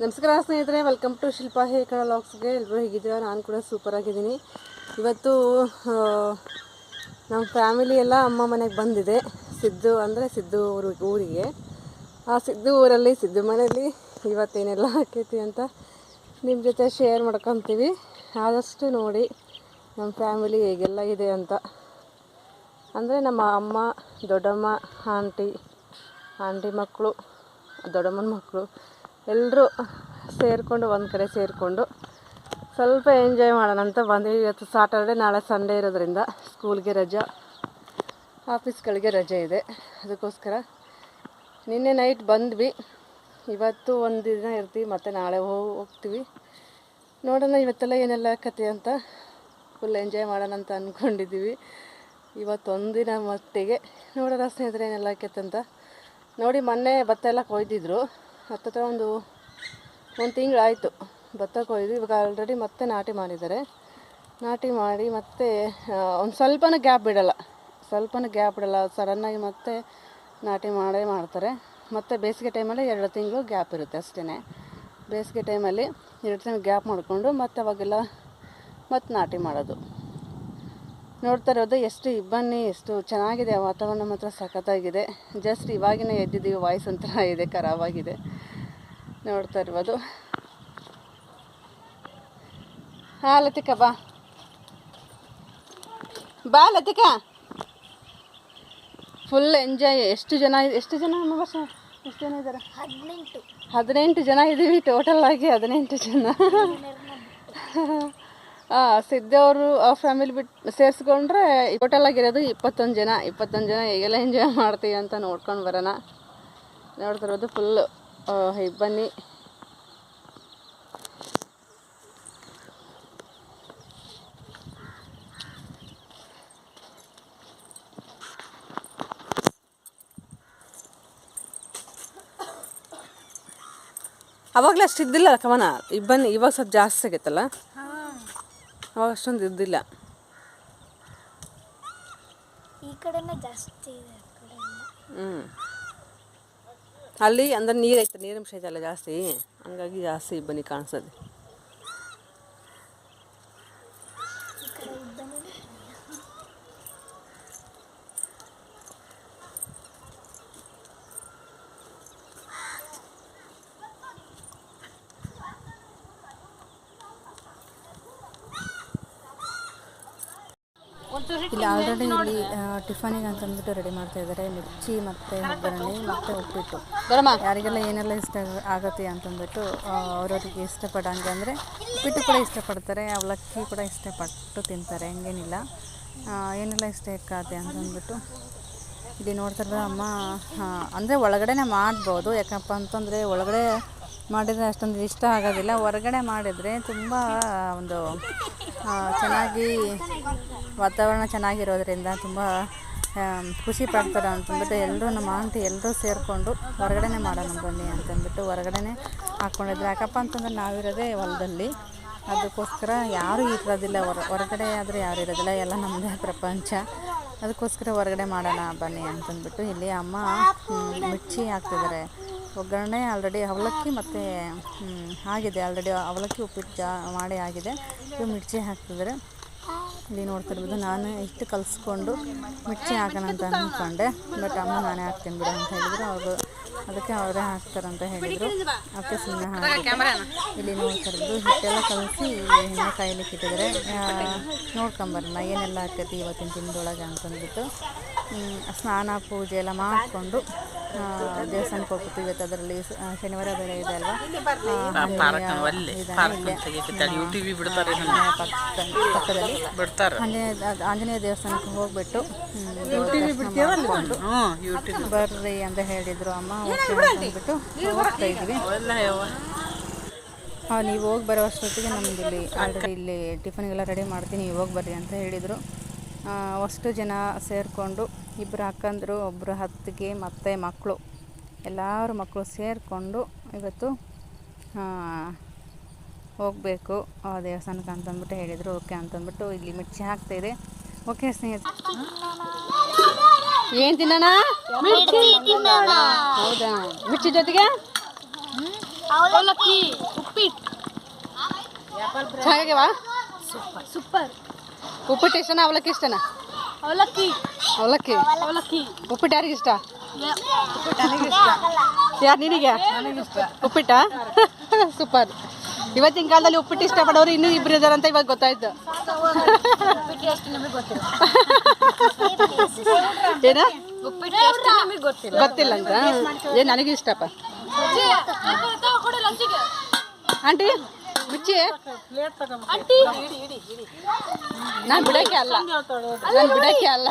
ನಮಸ್ಕಾರ ಸ್ನೇಹಿತರೆ welcome to Shilpa ಹೇ ಕಣ ಲಾಕ್ಸ್ಗೆ ಎಲ್ಲರೂ ಹೇಗಿದ್ದೀರಾ? ನಾನು ಕೂಡ ಸೂಪರ್ ಆಗಿದ್ದೀನಿ. ಇವತ್ತು ನಮ್ಮ ಫ್ಯಾಮಿಲಿ ಎಲ್ಲ ಅಮ್ಮ ಮನೆಗೆ ಬಂದಿದೆ. ಸಿದ್ದು ಅಂದರೆ ಸಿದ್ದು ಊರು, ಊರಿಗೆ. ಆ ಸಿದ್ದು ಊರಲ್ಲಿ, ಸಿದ್ದು ಮನೆಯಲ್ಲಿ ಇವತ್ತೇನೆಲ್ಲ ಹಾಕೈತಿ ಅಂತ ನಿಮ್ಮ ಜೊತೆ ಶೇರ್ ಮಾಡ್ಕೊತೀವಿ. ಆದಷ್ಟು ನೋಡಿ ನಮ್ಮ ಫ್ಯಾಮಿಲಿ ಹೇಗೆಲ್ಲ ಇದೆ ಅಂತ. ಅಂದರೆ ನಮ್ಮ ಅಮ್ಮ, ದೊಡ್ಡಮ್ಮ, ಆಂಟಿ ಆಂಟಿ ಮಕ್ಕಳು ದೊಡ್ಡಮ್ಮನ ಮಕ್ಕಳು ಎಲ್ಲರೂ ಸೇರಿಕೊಂಡು, ಒಂದು ಕಡೆ ಸೇರಿಕೊಂಡು ಸ್ವಲ್ಪ ಎಂಜಾಯ್ ಮಾಡೋಣ ಅಂತ ಬಂದ್ವಿ ಇವತ್ತು ಸಾಟರ್ಡೆ ನಾಳೆ ಸಂಡೇ ಇರೋದ್ರಿಂದ ಸ್ಕೂಲ್ಗೆ ರಜಾ ಆಫೀಸ್ಗಳಿಗೆ ರಜೆ ಇದೆ. ಅದಕ್ಕೋಸ್ಕರ ನಿನ್ನೆ ನೈಟ್ ಬಂದ್ವಿ. ಇವತ್ತು ಒಂದು ದಿನ ಇರ್ತೀವಿ, ಮತ್ತು ನಾಳೆ ಹೋಗಿ ಹೋಗ್ತೀವಿ. ನೋಡೋಣ ಇವತ್ತೆಲ್ಲ ಏನೆಲ್ಲ ಕತೆ ಅಂತ ಫುಲ್ ಎಂಜಾಯ್ ಮಾಡೋಣ ಅಂತ ಅಂದ್ಕೊಂಡಿದ್ದೀವಿ ಇವತ್ತೊಂದಿನ ಮಟ್ಟಿಗೆ ನೋಡೋಣ ಸ್ನೇಹಿತರೆ ಏನೆಲ್ಲ ಆಕೈತೆ ಅಂತ. ನೋಡಿ, ಮೊನ್ನೆ ಭತ್ತ ಎಲ್ಲ ಕೊಯ್ದಿದ್ರು. ಹತ್ತತ್ರ ಒಂದು ಒಂದು ತಿಂಗಳಾಯಿತು. ಭತ್ತ ಕೊಯ್ದು ಇವಾಗ ಆಲ್ರೆಡಿ ಮತ್ತೆ ನಾಟಿ ಮಾಡಿದ್ದಾರೆ. ನಾಟಿ ಮಾಡಿ ಮತ್ತೆ ಒಂದು ಸ್ವಲ್ಪನೂ ಗ್ಯಾಪ್ ಬಿಡಲ್ಲ. ಸ್ವಲ್ಪನೂ ಗ್ಯಾಪ್ ಬಿಡಲ್ಲ. ಸಡನ್ನಾಗಿ ಮತ್ತೆ ನಾಟಿ ಮಾಡೇ ಮಾಡ್ತಾರೆ. ಮತ್ತು ಬೇಸಿಗೆ ಟೈಮಲ್ಲಿ ಎರಡು ತಿಂಗಳು ಗ್ಯಾಪ್ ಇರುತ್ತೆ ಅಷ್ಟೇ ಬೇಸಿಗೆ ಟೈಮಲ್ಲಿ ಎರಡು ತಿಂಗಳು ಗ್ಯಾಪ್ ಮಾಡಿಕೊಂಡು ಮತ್ತೆ ಅವಾಗೆಲ್ಲ ಮತ್ತೆ ನಾಟಿ ಮಾಡೋದು. ನೋಡ್ತಾ ಇರೋದು ಎಷ್ಟು ಇಬ್ಬನಿ ಎಷ್ಟು ಚೆನ್ನಾಗಿದೆ ವಾತಾವರಣ ಮಾತ್ರ ಸಖತ್ತಾಗಿದೆ. ಜಸ್ಟ್ ಇವಾಗಿನ ಎದ್ದಿದ್ದೀವಿ ವಾಯ್ಸ್ ಒಂಥರ ಇದೆ ಖರಾಬಾಗಿದೆ ನೋಡ್ತಾ ಇರ್ಬೋದು. ಹಾಂ ಲತಿಕ ಬಾ. ಬಾ ಲತಿಕ. ಫುಲ್ ಎಂಜಾಯ್ ಎಷ್ಟು ಜನ ಎಷ್ಟು ಜನ ಅಮ್ಮ ಎಷ್ಟು ಜನ ಇದ್ದಾರೆ? ಹದಿನೆಂಟು. ಹದಿನೆಂಟು ಜನ ಇದ್ದೀವಿ ಟೋಟಲ್ ಆಗಿ ಹದಿನೆಂಟು ಜನ. ಸಿದ್ದವರು ಆ ಫ್ಯಾಮಿಲಿ ಬಿಟ್ಟು ಸೇರಿಸ್ಕೊಂಡ್ರೆ ಟೋಟಲ್ ಆಗಿರೋದು ಇಪ್ಪತ್ತೊಂದು ಜನ. ಇಪ್ಪತ್ತೊಂದು ಜನ ಹೇಗೆಲ್ಲ ಎಂಜಾಯ್ ಮಾಡ್ತೀವಿ ಅಂತ ನೋಡ್ಕೊಂಡು ಬರೋಣ. ನೋಡ್ತಿರೋದು ಫುಲ್ಲು ಇಬ್ಬನಿ ಅವಾಗಲೇ ಅಷ್ಟು ಇದ್ದಿಲ್ಲ ಕವನ ಇಬ್ಬನಿ ಇವಾಗ ಸ್ವಲ್ಪ ಜಾಸ್ತಿ ಆಗೈತಲ್ಲ ಅವಾಗ ಅಷ್ಟೊಂದು ಇದ್ದಿಲ್ಲ. ಈ ಕಡೆನೇ ಜಾಸ್ತಿ ಇದೆ ಹ್ಞೂ ಅಲ್ಲಿ ಅಂದ್ರೆ ನೀರು ಐತೆ ನೀರಿನ ಅಂಶ ಐತಲ್ಲ ಜಾಸ್ತಿ. ಹಂಗಾಗಿ ಜಾಸ್ತಿ ಬನ್ನಿ ಕಾಣಿಸೋದು. ಇಲ್ಲಿ ಆಲ್ರೆಡಿ ಇಲ್ಲಿ ಟಿಫನಿಗೆ ಅಂತಂದ್ಬಿಟ್ಟು ರೆಡಿ ಮಾಡ್ತಾ ಇದ್ದಾರೆ. ಮಿರ್ಚಿ ಮತ್ತು ಒಗ್ಗರಣೆ ಮತ್ತು ಉಪ್ಪಿಟ್ಟು. ಬರಮ್ಮ ಯಾರಿಗೆಲ್ಲ ಏನೆಲ್ಲ ಇಷ್ಟ ಆಗುತ್ತೆ ಅಂತಂದ್ಬಿಟ್ಟು ಅಂದ್ಬಿಟ್ಟು ಅವ್ರವ್ರಿಗೆ ಇಷ್ಟಪಡಂಗೆ ಅಂದರೆ ಉಪ್ಪಿಟ್ಟು ಕೂಡ ಇಷ್ಟಪಡ್ತಾರೆ. ಅವಲಕ್ಕಿ ಕೂಡ ಇಷ್ಟಪಟ್ಟು ತಿಂತಾರೆ. ಹಂಗೇನಿಲ್ಲ. ಏನೆಲ್ಲ ಇಷ್ಟ ಆಗುತ್ತೆ ಅಂತಂದ್ಬಿಟ್ಟು ಇಲ್ಲಿ ನೋಡ್ತಾರೆ ಅಮ್ಮ ಅಂದರೆ ಒಳಗಡೆನೆ ಮಾಡ್ಬೋದು. ಯಾಕಪ್ಪ ಅಂತಂದರೆ ಒಳಗಡೆ ಮಾಡಿದರೆ ಅಷ್ಟೊಂದು ಇಷ್ಟ ಆಗೋದಿಲ್ಲ. ಹೊರಗಡೆ ಮಾಡಿದರೆ ತುಂಬ ಒಂದು ಚೆನ್ನಾಗಿ ವಾತಾವರಣ ಚೆನ್ನಾಗಿರೋದ್ರಿಂದ ತುಂಬ ಖುಷಿ ಪಡ್ತಾರೆ ಅಂತಂದ್ಬಿಟ್ಟು ಎಲ್ಲರೂ ನಮ್ಮ ಆಂಟಿ ಎಲ್ಲರೂ ಸೇರಿಕೊಂಡು ಹೊರಗಡೆನೇ ಮಾಡೋಣ ಬನ್ನಿ ಅಂತಂದ್ಬಿಟ್ಟು ಹೊರಗಡೆನೇ ಹಾಕ್ಕೊಂಡಿದ್ರು ಯಾಕಪ್ಪ ಅಂತಂದ್ರೆ ನಾವಿರೋದೇ ಹೊಲದಲ್ಲಿ. ಅದಕ್ಕೋಸ್ಕರ ಯಾರೂ ಇರೋದಿಲ್ಲ. ಹೊರ, ಹೊರಗಡೆ ಆದರೆ ಯಾರು ಇರೋದಿಲ್ಲ. ಎಲ್ಲ ನಮ್ಮದೇ ಪ್ರಪಂಚ. ಅದಕ್ಕೋಸ್ಕರ ಹೊರಗಡೆ ಮಾಡೋಣ ಬನ್ನಿ ಅಂತಂದ್ಬಿಟ್ಟು ಇಲ್ಲಿ ಅಮ್ಮ ಮಿರ್ಚಿ ಹಾಕ್ತಿದ್ದಾರೆ. ಒಗ್ಗರಣೆ ಆಲ್ರೆಡಿ ಅವಲಕ್ಕಿ ಮತ್ತು ಆಗಿದೆ. ಆಲ್ರೆಡಿ ಅವಲಕ್ಕಿ ಉಪ್ಪಿಟ್ಟು ಜಾ, ಮಾಡಿ ಆಗಿದೆ. ಇದು ಮಿರ್ಚಿ ಹಾಕ್ತಿದ್ದಾರೆ ಇಲ್ಲಿ ನೋಡ್ತಿರ್ಬೋದು ನಾನು ಇಷ್ಟು ಕಲಿಸ್ಕೊಂಡು ಮಿರ್ಚಿ ಹಾಕೋಣ ಅಂತ ಅಂದ್ಕೊಂಡೆ ಬಟ್ ಅಮ್ಮ ನಾನೇ ಹಾಕ್ತೀನಿ ಬಿಡು ಅಂತ ಹೇಳಿದ್ರು. ಅವರು ಅದಕ್ಕೆ ಅವರೇ ಹಾಕ್ತಾರಂತ ಹೇಳಿದರು. ಅದಕ್ಕೆ ಸುಮ್ಮನೆ ಹಾಕಿದ್ದೆ ಇಲ್ಲಿ ನೋಡ್ತಿರ್ಬೋದು ಹಿಟ್ಟೆಲ್ಲ ಕಲಸಿ ಎಣ್ಣೆ ಕಾಯ್ಲಿಕ್ಕೆ ಇಟ್ಟಿದ್ದಾರೆ. ನೋಡ್ಕೊಂಬರೋಣ. ಏನೆಲ್ಲ ಆಗ್ತೈತಿ ಇವತ್ತಿನ ತಿಂದೊಳಗೆ ಅಂತಂದ್ಬಿಟ್ಟು. ಸ್ನಾನ ಪೂಜೆ ಎಲ್ಲ ಮಾಡಿಕೊಂಡು ದೇವಸ್ಥಾನಕ್ಕೆ ಹೋಗ್ತೀವಿ ಇವತ್ತು ಅದರಲ್ಲಿ ಶನಿವಾರ ಬೇರೆ ಇದೆ ಅಲ್ವಾ? ಪಕ್ಕದಲ್ಲಿ. ಬಿಡ್ತಾರೆ. ಆಂಜನೇಯ ಆಂಜನೇಯ ದೇವಸ್ಥಾನಕ್ಕೆ ಹೋಗ್ಬಿಟ್ಟು ಬರ್ರಿ ಅಂತ ಹೇಳಿದ್ರು ಅಮ್ಮ ಅಂದ್ಬಿಟ್ಟು ಹೋಗ್ತಾ ಇದ್ವಿ. ನೀವು ಹೋಗಿ ಬರೋ ಅಷ್ಟೊತ್ತಿಗೆ ನಮ್ದು ಇಲ್ಲಿ ಆಲ್ರೆಡಿ ಇಲ್ಲಿ ಟಿಫನ್ಗೆಲ್ಲ ರೆಡಿ ಮಾಡ್ತೀನಿ ನೀವು ಹೋಗಿ ಬರ್ರಿ ಅಂತ ಹೇಳಿದರು. ಅಷ್ಟು ಜನ ಸೇರಿಕೊಂಡು ಇಬ್ಬರು ಅಕ್ಕಂದರು ಒಬ್ಬರು ಹತ್ತಿಗೆ ಮತ್ತು ಮಕ್ಕಳು. ಎಲ್ಲರ ಮಕ್ಕಳು ಸೇರಿಕೊಂಡು ಇವತ್ತು ಹೋಗಬೇಕು. ಆ ದೇವಸ್ಥಾನಕ್ಕೆ ಅಂತಂದ್ಬಿಟ್ಟು ಹೇಳಿದರು ಓಕೆ ಅಂತಂದ್ಬಿಟ್ಟು ಇಲ್ಲಿ ಮಿರ್ಚಿ ಹಾಕ್ತಾಯಿದೆ ಓಕೆ ಸ್ನೇಹಿತರು. ಏನು ತಿನ್ನೋಣ? ಹೌದಾ? ಮಿರ್ಚಿ ಜೊತೆಗೆ? ಉಪ್ಪಿಟ್ಟು. ಸೂಪರ್. ಉಪ್ಪಿಟ್ಟು ಇಷ್ಟನಾ ಅವಲಕ್ಕಿ ಇಷ್ಟನಾ? ಅವಲಕ್ಕಿ. ಅವಲಕ್ಕಿ? ಅವಲಕ್ಕಿ. ಉಪ್ಪಿಟ್ಟು ಯಾರಿಗೆ ಇಷ್ಟ? ಯಾರು ನಿನಗೆ? ಉಪ್ಪಿಟ್ಟ? ಸೂಪರ್. ಇವತ್ತಿನ ಕಾಲದಲ್ಲಿ ಉಪ್ಪಿಟ್ಟು ಇಷ್ಟಪಡೋರು ಇನ್ನೂ ಇಬ್ರು ಇದಾರೆ ಅಂತ ಇವಾಗ ಗೊತ್ತಾಯ್ತು. ಏನ? ಗೊತ್ತಿಲ್ಲ. ಅಂತ. ಏ ನನಗೆ ಇಷ್ಟಪ್ಪ. ಆಂಟಿ? ಮುಚ್ಚಿ. ನಾನು ಬಿಡಕ್ಕೆ ಅಲ್ಲ. ನಾನು ಬಿಡಕ್ಕೆ ಅಲ್ಲ.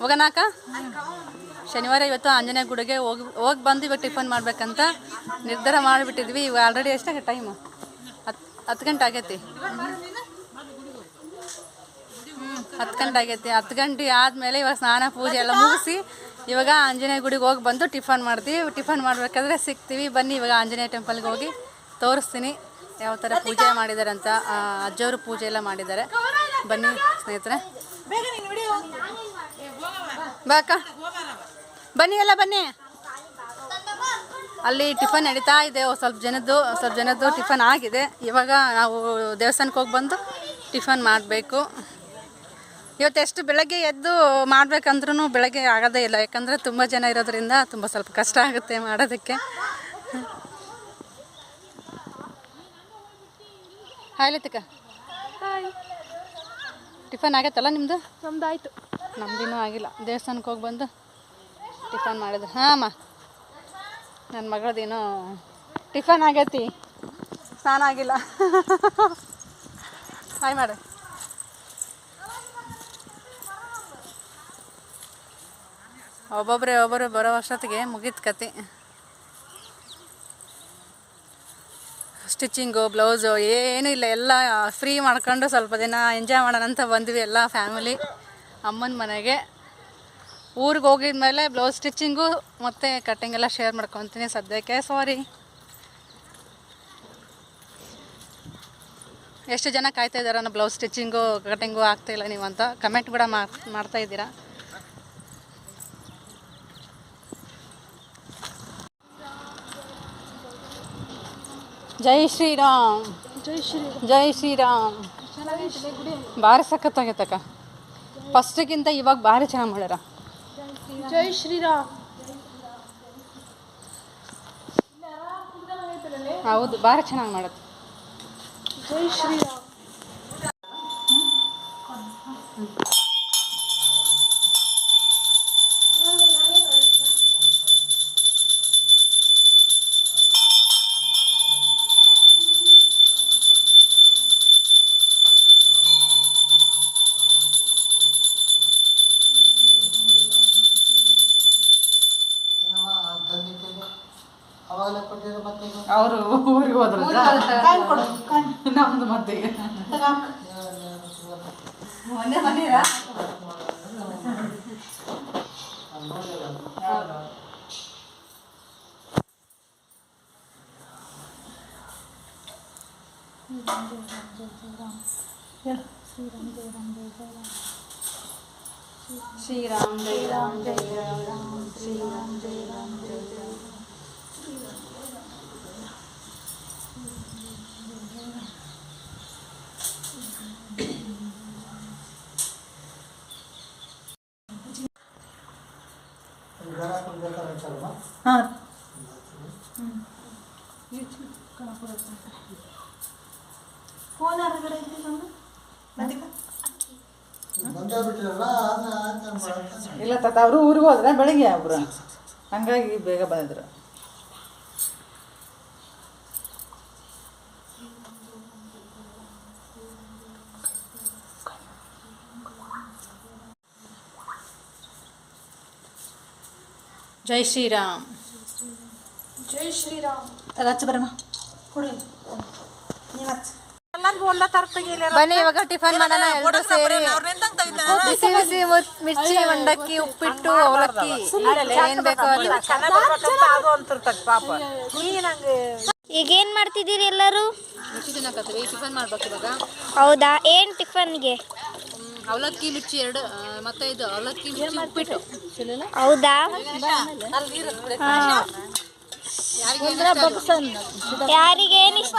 ಹೋಗೋಣಾಕ ಶನಿವಾರ ಇವತ್ತು ಆಂಜನೇಯ ಗುಡಿಗೆ ಹೋಗಿ ಹೋಗಿ ಬಂದು ಇವಾಗ ಟಿಫನ್ ಮಾಡ್ಬೇಕಂತ ನಿರ್ಧಾರ ಮಾಡಿಬಿಟ್ಟಿದ್ವಿ. ಇವಾಗ ಆಲ್ರೆಡಿ ಎಷ್ಟಾಗ ಟೈಮು ಹತ್ತು ಹತ್ತು ಗಂಟೆ ಆಗೈತಿ. ಹತ್ತು ಗಂಟೆ ಆಗೈತಿ. ಹತ್ತು ಗಂಟೆ ಆದಮೇಲೆ ಇವಾಗ ಸ್ನಾನ ಪೂಜೆ ಎಲ್ಲ ಮುಗಿಸಿ ಇವಾಗ ಆಂಜನೇಯ ಗುಡಿಗೆ ಹೋಗಿ ಬಂದು ಟಿಫನ್ ಮಾಡ್ತೀವಿ. ಟಿಫನ್ ಮಾಡಬೇಕಾದ್ರೆ ಸಿಗ್ತೀವಿ. ಬನ್ನಿ ಇವಾಗ ಆಂಜನೇಯ ಟೆಂಪಲ್ಗೆ ಹೋಗಿ. ತೋರಿಸ್ತೀನಿ ಯಾವ ಥರ ಪೂಜೆ ಮಾಡಿದ್ದಾರೆ ಅಂತ. ಅಜ್ಜವರು ಪೂಜೆ ಎಲ್ಲ ಮಾಡಿದ್ದಾರೆ. ಬನ್ನಿ ಸ್ನೇಹಿತರೆ. ಬಾಕ ಬನ್ನಿ ಎಲ್ಲ ಬನ್ನಿ. ಅಲ್ಲಿ ಟಿಫನ್ ನಡೀತಾ ಇದೆ. ಸ್ವಲ್ಪ ಜನದ್ದು ಸ್ವಲ್ಪ ಜನದ್ದು ಟಿಫನ್ ಆಗಿದೆ. ಇವಾಗ ನಾವು ದೇವಸ್ಥಾನಕ್ಕೆ ಹೋಗಿ ಬಂದು ಟಿಫನ್ ಮಾಡಬೇಕು. ಇವತ್ತು ಎಷ್ಟು ಬೆಳಗ್ಗೆ ಎದ್ದು ಮಾಡ್ಬೇಕಂದ್ರೂ ಬೆಳಗ್ಗೆ ಆಗೋದೇ ಇಲ್ಲ. ಯಾಕಂದರೆ ತುಂಬ ಜನ ಇರೋದ್ರಿಂದ ತುಂಬ ಸ್ವಲ್ಪ ಕಷ್ಟ ಆಗುತ್ತೆ ಮಾಡೋದಕ್ಕೆ. ಹಾಯ್ ಲತಿಕ ಟಿಫನ್ ಆಗತ್ತಲ್ಲ ನಿಮ್ಮದು ನಮ್ದಾಯ್ತು ನಮ್ದಿನ್ನೂ ಆಗಿಲ್ಲ. ದೇವಸ್ಥಾನಕ್ಕೆ ಹೋಗಿ ಬಂದು ಟಿಫನ್ ಮಾಡಿದ್ರು. ಹಾಂ ಅಮ್ಮ. ನನ್ನ ಮಗಳದೇನೋ ಟಿಫನ್ ಆಗೈತಿ. ಸ್ನಾನ ಆಗಿಲ್ಲ. ಹಾಯ್ ಮಾಡು ಒಬ್ಬೊಬ್ಬರೇ ಒಬ್ಬರು ಬರೋ ಅಷ್ಟೊತ್ತಿಗೆ ಮುಗೀತು ಕತೆ. ಸ್ಟಿಚಿಂಗು ಬ್ಲೌಸು, ಏನೂ ಇಲ್ಲ, ಎಲ್ಲ ಫ್ರೀ ಮಾಡ್ಕೊಂಡು ಸ್ವಲ್ಪ ದಿನ ಎಂಜಾಯ್ ಮಾಡೋಣ ಅಂತ ಬಂದ್ವಿ ಎಲ್ಲ ಫ್ಯಾಮಿಲಿ, ಅಮ್ಮನ ಮನೆಗೆ. ಊರಿಗೆ ಹೋಗಿದ ಮೇಲೆ ಬ್ಲೌಸ್ ಸ್ಟಿಚಿಂಗು ಮತ್ತು ಕಟ್ಟಿಂಗ್ ಎಲ್ಲ ಶೇರ್ ಮಾಡ್ಕೊತೀನಿ ಸದ್ಯಕ್ಕೆ, ಸಾರಿ. ಎಷ್ಟು ಜನ ಕಾಯ್ತಾ ಇದ್ದಾರೆ ಬ್ಲೌಸ್ ಸ್ಟಿಚಿಂಗು ಕಟ್ಟಿಂಗು ಆಗ್ತಾಯಿಲ್ಲ ನೀವು ಅಂತ ಕಮೆಂಟ್ ಕೂಡ ಮಾಡ್ ಮಾಡ್ತಾ ಇದ್ದೀರಾ. ಜೈ ಶ್ರೀರಾಮ್. ಜೈ ಶ್ರೀರಾಮ್. ಜೈ ಶ್ರೀರಾಮ್. ಭಾರಿ ಸಖತ್ತಾಗೈತಕ್ಕ ಫಸ್ಟಿಗಿಂತ ಇವಾಗ ಭಾರಿ ಚೆನ್ನಾಗಿ ಮಾಡ್ಯಾರ. ಜೈ ಶ್ರೀರಾಮ್. ಹೌದು ಭಾರಿ ಚೆನ್ನಾಗಿ ಮಾಡತ್ತೆ. ಜೈ ಶ್ರೀರಾಮ್. ಅವರು ಊರಿಗೆ ಹೋದ್ರು ನಮ್ದು ಮತ್ತೆ ಮೊನ್ನೆ ಬಂದಿರಾ ಶ್ರೀರಾಮ್ ಜೈ ರಾಮ್ ಜೈ ರಾಮ್ ಶ್ರೀರಾಮ್ ಜೈ ರಾಮ್ ಜೈ ಜೈ ಹಾಂ. ಇಲ್ಲ ತಾತ ಅವರು ಊರಿಗೆ ಹೋದ್ರೆ ಬೆಳಿಗ್ಗೆ ಒಬ್ರು ಹಂಗಾಗಿ ಬೇಗ ಬಂದಿದ್ರು. ಜೈ ಶ್ರೀರಾಮ್. ಜೈ ಶ್ರೀರಾಮ್. ಹಚ್ಚ ಬರಮ್ಮ. ಬನ್ನಿ ಇವಾಗ ಟಿಫನ್ ಮಾಡೋಣ ಎಲ್ಲರೂ ಸೇರಿ. ಬಿಸಿ ಬಿಸಿ ಮಿರ್ಚಿ ಮಂಡಕ್ಕಿ ಉಪ್ಪಿಟ್ಟು ಅವಲಕ್ಕಿ. ಏನ್ ಬೇಕೋ ಈಗ ಏನ್ ಮಾಡ್ತಿದ್ದೀರಿ ಎಲ್ಲರೂ? ಟಿಫನ್ ಮಾಡ್ಬೇಕು ಇವಾಗ. ಹೌದಾ? ಏನ್ ಟಿಫನ್ಗೆ? ಅವಲಕ್ಕಿ ಮಿರ್ಚಿ ಎರಡು ಮತ್ತೆ ಇದು ಅವಲಕ್ಕಿ ಉಪ್ಪಿಟ್ಟು. ಹೌದಾ? ಯಾರಿಗೇನು ಇಷ್ಟ?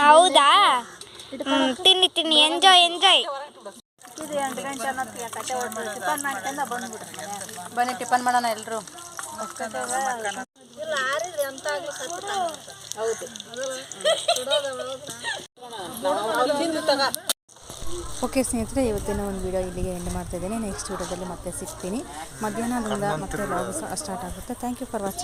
ಹೌದಾ? ತಿನ್ನಿ ತಿನ್ನಿ. ಎಂಜಾಯ್ ಎಂಜಾಯ್ ಬನ್ನಿ ಟಿಫನ್ ಮಾಡೋಣ ಎಲ್ಲರೂ ಓಕೆ ಸ್ನೇಹಿತರೆ, ಇವತ್ತಿನ ಒಂದು ವಿಡಿಯೋ ಇಲ್ಲಿಗೆ ಎಂಡ್ ಮಾಡ್ತಾ ಇದ್ದೀನಿ. ನೆಕ್ಸ್ಟ್ ವಿಡಿಯೋದಲ್ಲಿ ಮತ್ತೆ ಸಿಗ್ತೀನಿ. ಮಧ್ಯಾಹ್ನದಿಂದ ಮತ್ತೆ ಸ್ಟಾರ್ಟ್ ಆಗುತ್ತೆ. Thank you for watching